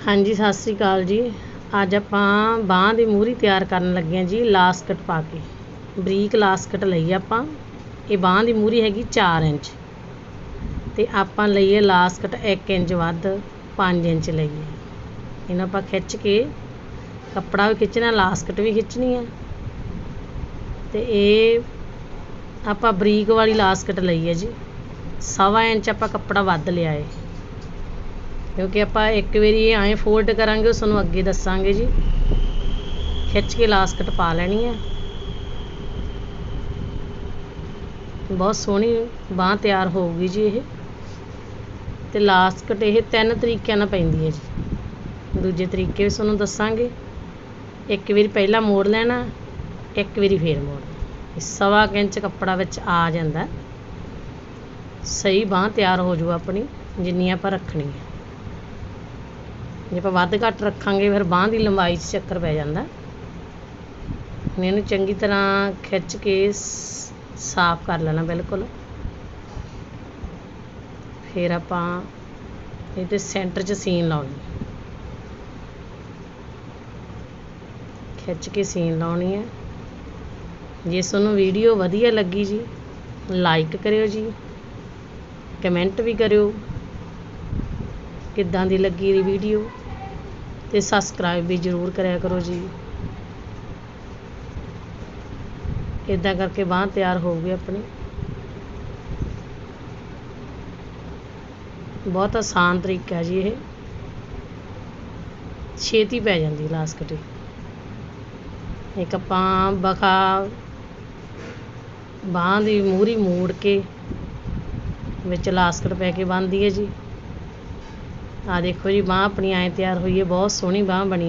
ਹਾਂਜੀ, ਸਤਿ ਸ੍ਰੀ ਅਕਾਲ ਜੀ। ਅੱਜ ਆਪਾਂ ਬਾਂਹ ਦੀ ਮੂਹਰੀ ਤਿਆਰ ਕਰਨ ਲੱਗੇ ਹਾਂ ਜੀ ਲਾਸਕਟ ਪਾ ਕੇ। ਬਰੀਕ ਲਾਸਕਟ ਲਈ ਆਪਾਂ। ਇਹ ਬਾਂਹ ਦੀ ਮੂਹਰੀ ਹੈਗੀ 4 ਇੰਚ। ਤੇ ਆਪਾਂ ਲਈਏ ਲਾਸਕਟ 1 ਇੰਚ ਵੱਧ 5 ਇੰਚ ਲਈਏ। ਇਹਨਾਂ ਆਪਾਂ ਖਿੱਚ ਕੇ ਕੱਪੜਾ ਵੀ ਖਿੱਚਣਾ ਲਾਸਕਟ ਵੀ ਖਿੱਚਣੀ ਹੈ ਤੇ ਇਹ ਆਪਾਂ ਬਰੀਕ ਵਾਲੀ ਲਾਸਕਟ ਲਈ ਹੈ ਜੀ। ਸਵਾ ਇੰਚ ਆਪਾਂ ਕੱਪੜਾ ਵੱਧ ਲਿਆ ਏ। ਕਿਉਂਕਿ ਆਪਾਂ ਇੱਕ ਵਾਰੀ ਇਹ ਐਂ ਫੋਲਡ ਕਰਾਂਗੇ ਉਸ ਨੂੰ ਅੱਗੇ ਦੱਸਾਂਗੇ ਜੀ। ਖਿੱਚ ਕੇ ਲਾਸਕਟ ਪਾ ਲੈਣੀ ਹੈ ਬਹੁਤ ਸੋਹਣੀ ਬਾਹ ਤਿਆਰ ਹੋਊਗੀ ਜੀ ਇਹ। ਤੇ ਲਾਸਕਟ ਇਹ ਤਿੰਨ ਤਰੀਕਿਆਂ ਨਾਲ ਪੈਂਦੀ ਹੈ ਜੀ। ਦੂਜੇ ਤਰੀਕੇ ਵੀ ਤੁਹਾਨੂੰ ਦੱਸਾਂਗੇ। ਇੱਕ ਵਾਰੀ ਪਹਿਲਾਂ ਮੋੜ ਲੈਣਾ, ਇੱਕ ਵਾਰੀ ਫੇਰ ਮੋੜਨਾ। ਸਵਾ ਇੰਚ ਕੱਪੜਾ ਵਿੱਚ ਆ ਜਾਂਦਾ। ਸਹੀ ਬਾਹ ਤਿਆਰ ਹੋ ਜੂ ਆਪਣੀ ਜਿੰਨੀ ਆਪਾਂ ਰੱਖਣੀ ਹੈ ਜੇ ਆਪਾਂ ਵੱਧ ਘੱਟ ਰੱਖਾਂਗੇ, ਫਿਰ ਬਾਹ ਦੀ ਲੰਬਾਈ 'ਚ ਚੱਕਰ ਪੈ ਜਾਂਦਾ। ਇਹਨੂੰ ਚੰਗੀ ਤਰ੍ਹਾਂ ਖਿੱਚ ਕੇ ਸਾਫ਼ ਕਰ ਲੈਣਾ ਬਿਲਕੁਲ। ਫਿਰ ਆਪਾਂ ਇਹਦੇ ਸੈਂਟਰ 'ਚ ਸੀਨ ਲਾਉਣੀ। ਖਿੱਚ ਕੇ ਸੀਨ ਲਾਉਣੀ ਹੈ। ਜੇ ਤੁਹਾਨੂੰ ਵੀਡੀਓ ਵਧੀਆ ਲੱਗੀ ਜੀ, ਲਾਈਕ ਕਰਿਓ ਜੀ, ਕਮੈਂਟ ਵੀ ਕਰਿਓ। ਕਿੱਦਾਂ ਦੀ ਲੱਗੀ ਦੀ ਵੀਡੀਓ? ਅਤੇ ਸਬਸਕ੍ਰਾਈਬ ਵੀ ਜ਼ਰੂਰ ਕਰਿਆ ਕਰੋ ਜੀ। ਇੱਦਾਂ ਕਰਕੇ ਬਾਂਹ ਤਿਆਰ ਹੋਊਗੀ ਆਪਣੀ। ਬਹੁਤ ਆਸਾਨ ਤਰੀਕਾ ਹੈ ਜੀ ਇਹ। ਛੇਤੀ ਪੈ ਜਾਂਦੀ ਲਾਸਕਟ ਇੱਕ ਆਪਾਂ ਬਖਾ ਬਾਂਹ ਦੀ ਮੂਰੀ ਮੋੜ ਕੇ ਵਿੱਚ ਲਾਸਕਟ ਪੈ ਕੇ ਬੰਨਦੀ ਹੈ ਜੀ। ਆਹ ਦੇਖੋ ਜੀ ਬਾਂਹ ਆਪਣੀ ਐਂ ਤਿਆਰ ਹੋਈ ਹੈ ਬਹੁਤ ਸੋਹਣੀ ਬਾਂਹ ਬਣੀ